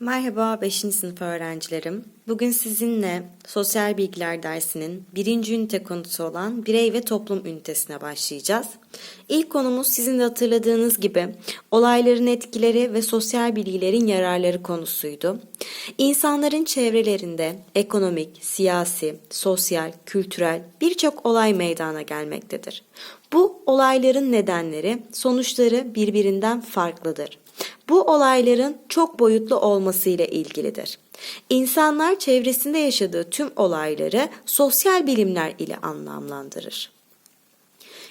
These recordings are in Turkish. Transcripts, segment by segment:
Merhaba 5. sınıf öğrencilerim. Bugün sizinle sosyal bilgiler dersinin birinci ünite konusu olan birey ve toplum ünitesine başlayacağız. İlk konumuz sizin de hatırladığınız gibi olayların etkileri ve sosyal bilgilerin yararları konusuydu. İnsanların çevrelerinde ekonomik, siyasi, sosyal, kültürel birçok olay meydana gelmektedir. Bu olayların nedenleri, sonuçları birbirinden farklıdır. Bu olayların çok boyutlu olmasıyla ilgilidir. İnsanlar çevresinde yaşadığı tüm olayları sosyal bilimler ile anlamlandırır.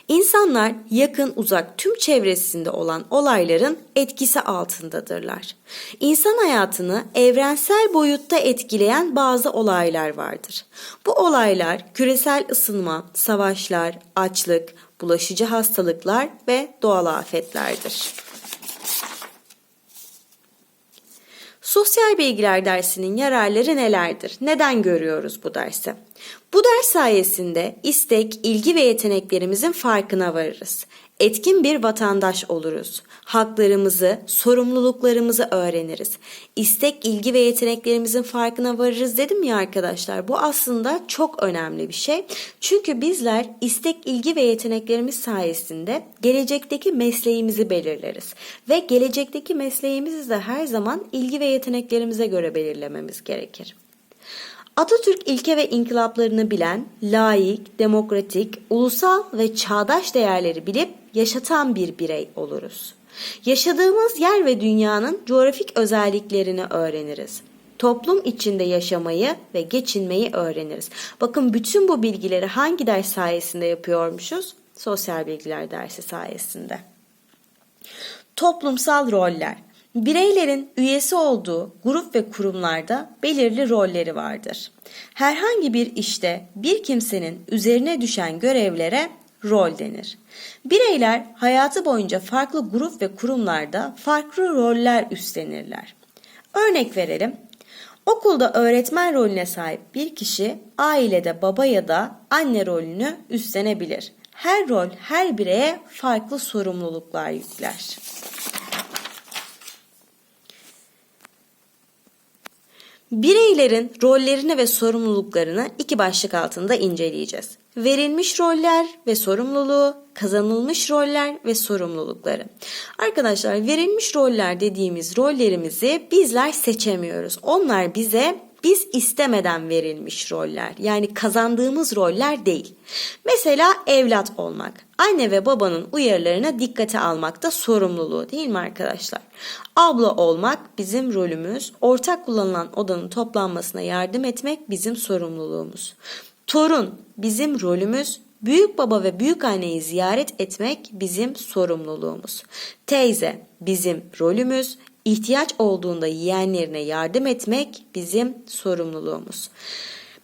İnsanlar yakın uzak tüm çevresinde olan olayların etkisi altındadırlar. İnsan hayatını evrensel boyutta etkileyen bazı olaylar vardır. Bu olaylar küresel ısınma, savaşlar, açlık, bulaşıcı hastalıklar ve doğal afetlerdir. Sosyal bilgiler dersinin yararları nelerdir? Neden görüyoruz bu dersi? Bu ders sayesinde istek, ilgi ve yeteneklerimizin farkına varırız. Etkin bir vatandaş oluruz. Haklarımızı, sorumluluklarımızı öğreniriz. İstek, ilgi ve yeteneklerimizin farkına varırız dedim ya arkadaşlar. Bu aslında çok önemli bir şey. Çünkü bizler istek, ilgi ve yeteneklerimiz sayesinde gelecekteki mesleğimizi belirleriz. Ve gelecekteki mesleğimizi de her zaman ilgi ve yeteneklerimize göre belirlememiz gerekir. Atatürk ilke ve inkılaplarını bilen, layık, demokratik, ulusal ve çağdaş değerleri bilip yaşatan bir birey oluruz. Yaşadığımız yer ve dünyanın coğrafik özelliklerini öğreniriz. Toplum içinde yaşamayı ve geçinmeyi öğreniriz. Bakın bütün bu bilgileri hangi ders sayesinde yapıyormuşuz? Sosyal bilgiler dersi sayesinde. Toplumsal roller. Bireylerin üyesi olduğu grup ve kurumlarda belirli rolleri vardır. Herhangi bir işte bir kimsenin üzerine düşen görevlere rol denir. Bireyler hayatı boyunca farklı grup ve kurumlarda farklı roller üstlenirler. Örnek verelim. Okulda öğretmen rolüne sahip bir kişi ailede baba ya da anne rolünü üstlenebilir. Her rol her bireye farklı sorumluluklar yükler. Bireylerin rollerini ve sorumluluklarını iki başlık altında inceleyeceğiz. Verilmiş roller ve sorumluluğu, kazanılmış roller ve sorumlulukları. Arkadaşlar verilmiş roller dediğimiz rollerimizi bizler seçemiyoruz. Onlar bize biz istemeden verilmiş roller. Yani kazandığımız roller değil. Mesela evlat olmak. Anne ve babanın uyarılarına dikkate almakta sorumluluğu değil mi arkadaşlar? Abla olmak bizim rolümüz. Ortak kullanılan odanın toplanmasına yardım etmek bizim sorumluluğumuz. Torun bizim rolümüz. Büyük baba ve büyük anneyi ziyaret etmek bizim sorumluluğumuz. Teyze bizim rolümüz ihtiyaç olduğunda yeğenlerine yardım etmek bizim sorumluluğumuz.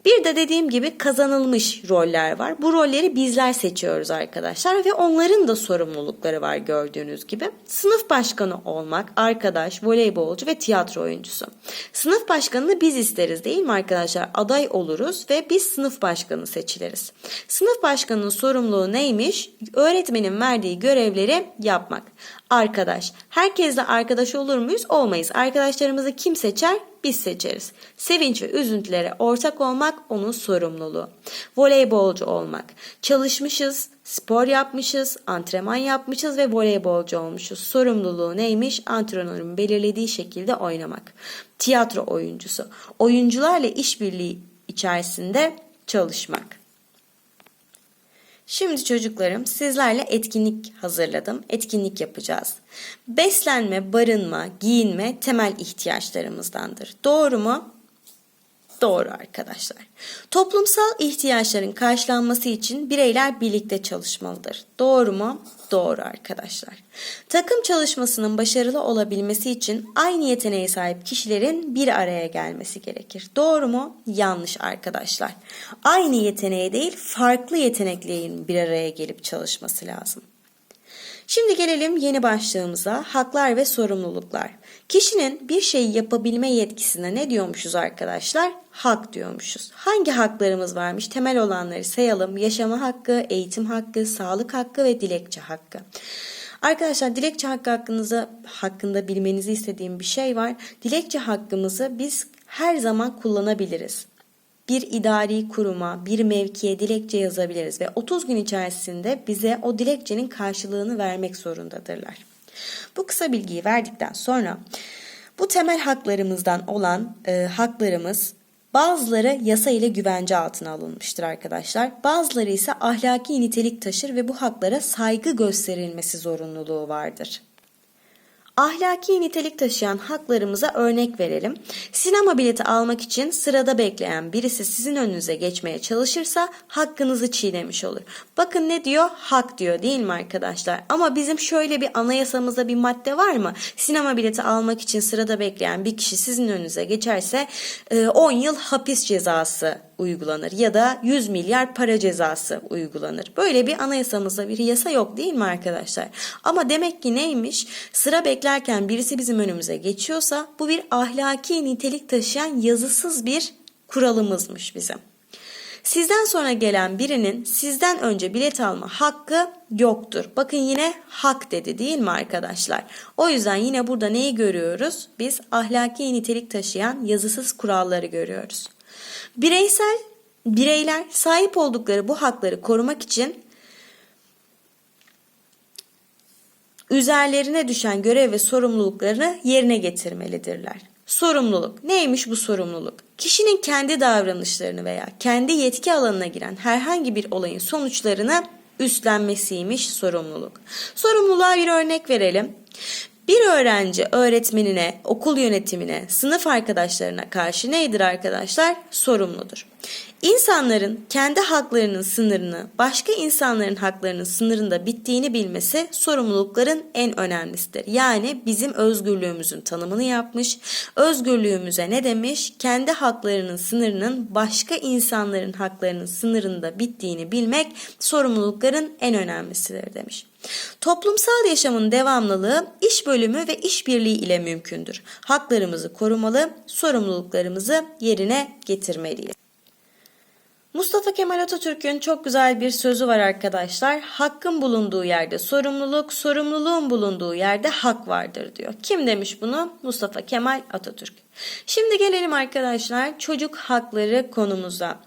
Bir de dediğim gibi kazanılmış roller var. Bu rolleri bizler seçiyoruz arkadaşlar ve onların da sorumlulukları var gördüğünüz gibi. Sınıf başkanı olmak, arkadaş, voleybolcu ve tiyatro oyuncusu. Sınıf başkanını biz isteriz değil mi arkadaşlar? Aday oluruz ve biz sınıf başkanı seçiliriz. Sınıf başkanının sorumluluğu neymiş? Öğretmenin verdiği görevleri yapmak. Arkadaş. Herkesle arkadaş olur muyuz? Olmayız. Arkadaşlarımızı kim seçer? biz seçeriz. Sevinç ve üzüntülere ortak olmak onun sorumluluğu. Voleybolcu olmak. Çalışmışız, spor yapmışız, antrenman yapmışız ve voleybolcu olmuşuz. Sorumluluğu neymiş? Antrenörün belirlediği şekilde oynamak. Tiyatro oyuncusu. Oyuncularla işbirliği içerisinde çalışmak. Şimdi çocuklarım sizlerle etkinlik hazırladım. Etkinlik yapacağız. Beslenme, barınma, giyinme temel ihtiyaçlarımızdandır. Doğru mu? Doğru arkadaşlar. Toplumsal ihtiyaçların karşılanması için bireyler birlikte çalışmalıdır. Doğru mu? Doğru arkadaşlar. Takım çalışmasının başarılı olabilmesi için aynı yeteneğe sahip kişilerin bir araya gelmesi gerekir. Doğru mu? Yanlış arkadaşlar. Aynı yeteneğe değil farklı yeteneklerin bir araya gelip çalışması lazım. Şimdi gelelim yeni başlığımıza haklar ve sorumluluklar. Kişinin bir şeyi yapabilme yetkisine ne diyormuşuz arkadaşlar? Hak diyormuşuz. Hangi haklarımız varmış? Temel olanları sayalım. Yaşama hakkı, eğitim hakkı, sağlık hakkı ve dilekçe hakkı. Arkadaşlar dilekçe hakkı hakkınıza hakkında bilmenizi istediğim bir şey var. Dilekçe hakkımızı biz her zaman kullanabiliriz. Bir idari kuruma, bir mevkiye dilekçe yazabiliriz ve 30 gün içerisinde bize o dilekçenin karşılığını vermek zorundadırlar. Bu kısa bilgiyi verdikten sonra bu temel haklarımızdan olan e, haklarımız bazıları yasa ile güvence altına alınmıştır arkadaşlar. Bazıları ise ahlaki nitelik taşır ve bu haklara saygı gösterilmesi zorunluluğu vardır. Ahlaki nitelik taşıyan haklarımıza örnek verelim. Sinema bileti almak için sırada bekleyen birisi sizin önünüze geçmeye çalışırsa hakkınızı çiğnemiş olur. Bakın ne diyor? Hak diyor değil mi arkadaşlar? Ama bizim şöyle bir anayasamızda bir madde var mı? Sinema bileti almak için sırada bekleyen bir kişi sizin önünüze geçerse 10 yıl hapis cezası uygulanır ya da 100 milyar para cezası uygulanır. Böyle bir anayasamızda bir yasa yok değil mi arkadaşlar? Ama demek ki neymiş? Sıra beklerken birisi bizim önümüze geçiyorsa bu bir ahlaki nitelik taşıyan yazısız bir kuralımızmış bizim. Sizden sonra gelen birinin sizden önce bilet alma hakkı yoktur. Bakın yine hak dedi değil mi arkadaşlar? O yüzden yine burada neyi görüyoruz? Biz ahlaki nitelik taşıyan yazısız kuralları görüyoruz. Bireysel bireyler sahip oldukları bu hakları korumak için üzerlerine düşen görev ve sorumluluklarını yerine getirmelidirler. Sorumluluk. Neymiş bu sorumluluk? Kişinin kendi davranışlarını veya kendi yetki alanına giren herhangi bir olayın sonuçlarını üstlenmesiymiş sorumluluk. Sorumluluğa bir örnek verelim. Bir öğrenci öğretmenine, okul yönetimine, sınıf arkadaşlarına karşı neydir arkadaşlar? Sorumludur. İnsanların kendi haklarının sınırını başka insanların haklarının sınırında bittiğini bilmesi sorumlulukların en önemlisidir. Yani bizim özgürlüğümüzün tanımını yapmış. Özgürlüğümüze ne demiş? Kendi haklarının sınırının başka insanların haklarının sınırında bittiğini bilmek sorumlulukların en önemlisidir demiş. Toplumsal yaşamın devamlılığı iş bölümü ve işbirliği ile mümkündür. Haklarımızı korumalı, sorumluluklarımızı yerine getirmeliyiz. Mustafa Kemal Atatürk'ün çok güzel bir sözü var arkadaşlar. Hakkın bulunduğu yerde sorumluluk, sorumluluğun bulunduğu yerde hak vardır diyor. Kim demiş bunu? Mustafa Kemal Atatürk. Şimdi gelelim arkadaşlar çocuk hakları konumuza.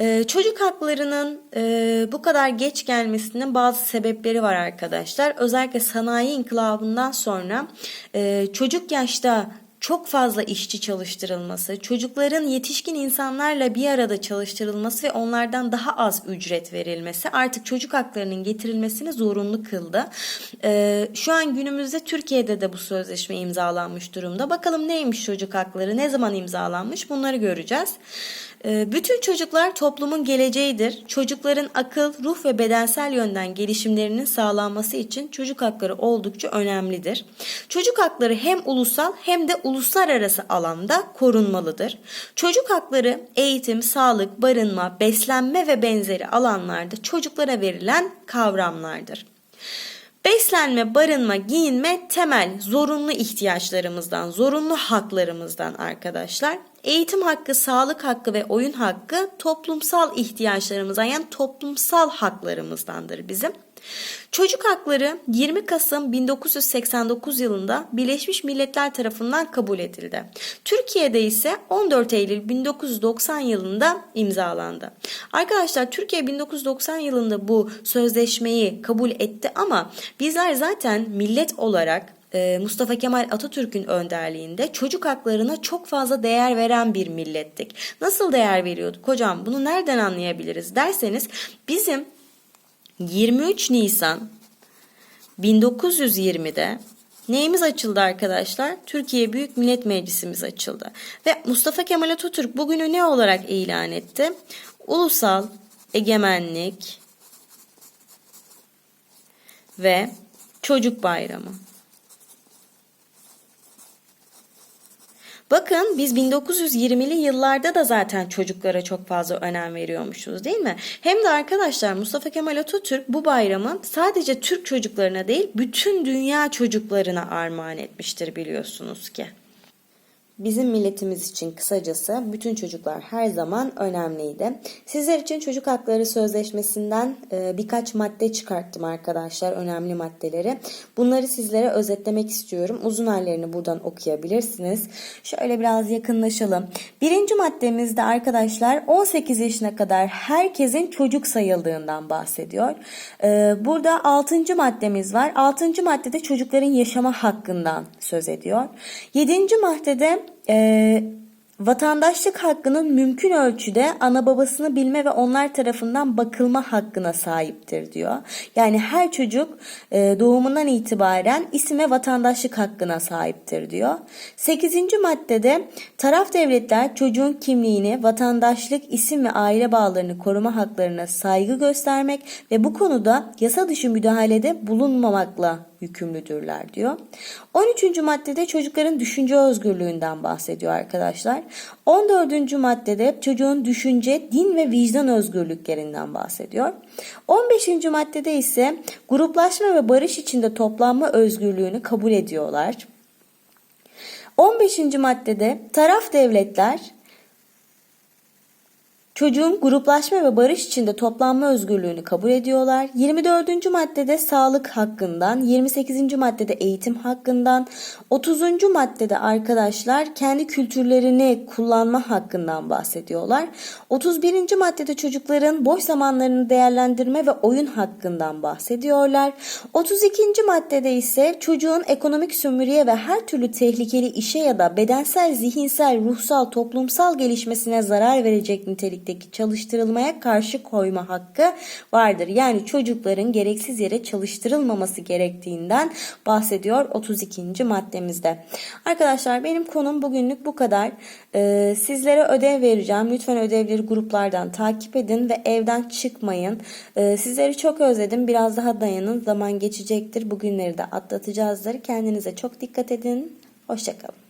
Ee, çocuk haklarının e, bu kadar geç gelmesinin bazı sebepleri var arkadaşlar. Özellikle sanayi inkılabından sonra e, çocuk yaşta çok fazla işçi çalıştırılması, çocukların yetişkin insanlarla bir arada çalıştırılması ve onlardan daha az ücret verilmesi artık çocuk haklarının getirilmesini zorunlu kıldı. Ee, şu an günümüzde Türkiye'de de bu sözleşme imzalanmış durumda. Bakalım neymiş çocuk hakları, ne zaman imzalanmış bunları göreceğiz. Ee, bütün çocuklar toplumun geleceğidir. Çocukların akıl, ruh ve bedensel yönden gelişimlerinin sağlanması için çocuk hakları oldukça önemlidir. Çocuk hakları hem ulusal hem de uluslararası alanda korunmalıdır. Çocuk hakları eğitim, sağlık, barınma, beslenme ve benzeri alanlarda çocuklara verilen kavramlardır. Beslenme, barınma, giyinme temel zorunlu ihtiyaçlarımızdan, zorunlu haklarımızdan arkadaşlar. Eğitim hakkı, sağlık hakkı ve oyun hakkı toplumsal ihtiyaçlarımızdan yani toplumsal haklarımızdandır bizim. Çocuk hakları 20 Kasım 1989 yılında Birleşmiş Milletler tarafından kabul edildi. Türkiye'de ise 14 Eylül 1990 yılında imzalandı. Arkadaşlar Türkiye 1990 yılında bu sözleşmeyi kabul etti ama bizler zaten millet olarak Mustafa Kemal Atatürk'ün önderliğinde çocuk haklarına çok fazla değer veren bir millettik. Nasıl değer veriyorduk hocam bunu nereden anlayabiliriz derseniz bizim 23 Nisan 1920'de neyimiz açıldı arkadaşlar? Türkiye Büyük Millet Meclisimiz açıldı. Ve Mustafa Kemal Atatürk bugünü ne olarak ilan etti? Ulusal egemenlik ve çocuk bayramı. Bakın biz 1920'li yıllarda da zaten çocuklara çok fazla önem veriyormuşuz değil mi? Hem de arkadaşlar Mustafa Kemal Atatürk bu bayramı sadece Türk çocuklarına değil bütün dünya çocuklarına armağan etmiştir biliyorsunuz ki. Bizim milletimiz için kısacası bütün çocuklar her zaman önemliydi. Sizler için Çocuk Hakları Sözleşmesi'nden e, birkaç madde çıkarttım arkadaşlar, önemli maddeleri. Bunları sizlere özetlemek istiyorum. Uzun hallerini buradan okuyabilirsiniz. Şöyle biraz yakınlaşalım. Birinci maddemizde arkadaşlar 18 yaşına kadar herkesin çocuk sayıldığından bahsediyor. E, burada 6. maddemiz var. 6. maddede çocukların yaşama hakkından söz ediyor. 7. maddede e, vatandaşlık hakkının mümkün ölçüde ana babasını bilme ve onlar tarafından bakılma hakkına sahiptir diyor. Yani her çocuk e, doğumundan itibaren isim ve vatandaşlık hakkına sahiptir diyor. 8. maddede taraf devletler çocuğun kimliğini, vatandaşlık, isim ve aile bağlarını koruma haklarına saygı göstermek ve bu konuda yasa dışı müdahalede bulunmamakla yükümlüdürler diyor. 13. maddede çocukların düşünce özgürlüğünden bahsediyor arkadaşlar. 14. maddede çocuğun düşünce, din ve vicdan özgürlüklerinden bahsediyor. 15. maddede ise gruplaşma ve barış içinde toplanma özgürlüğünü kabul ediyorlar. 15. maddede taraf devletler Çocuğun gruplaşma ve barış içinde toplanma özgürlüğünü kabul ediyorlar. 24. maddede sağlık hakkından, 28. maddede eğitim hakkından, 30. maddede arkadaşlar kendi kültürlerini kullanma hakkından bahsediyorlar. 31. maddede çocukların boş zamanlarını değerlendirme ve oyun hakkından bahsediyorlar. 32. maddede ise çocuğun ekonomik sömürüye ve her türlü tehlikeli işe ya da bedensel, zihinsel, ruhsal, toplumsal gelişmesine zarar verecek nitelik meslekteki çalıştırılmaya karşı koyma hakkı vardır. Yani çocukların gereksiz yere çalıştırılmaması gerektiğinden bahsediyor 32. maddemizde. Arkadaşlar benim konum bugünlük bu kadar. Ee, sizlere ödev vereceğim. Lütfen ödevleri gruplardan takip edin ve evden çıkmayın. Ee, sizleri çok özledim. Biraz daha dayanın. Zaman geçecektir. Bugünleri de atlatacağızdır. Kendinize çok dikkat edin. Hoşçakalın.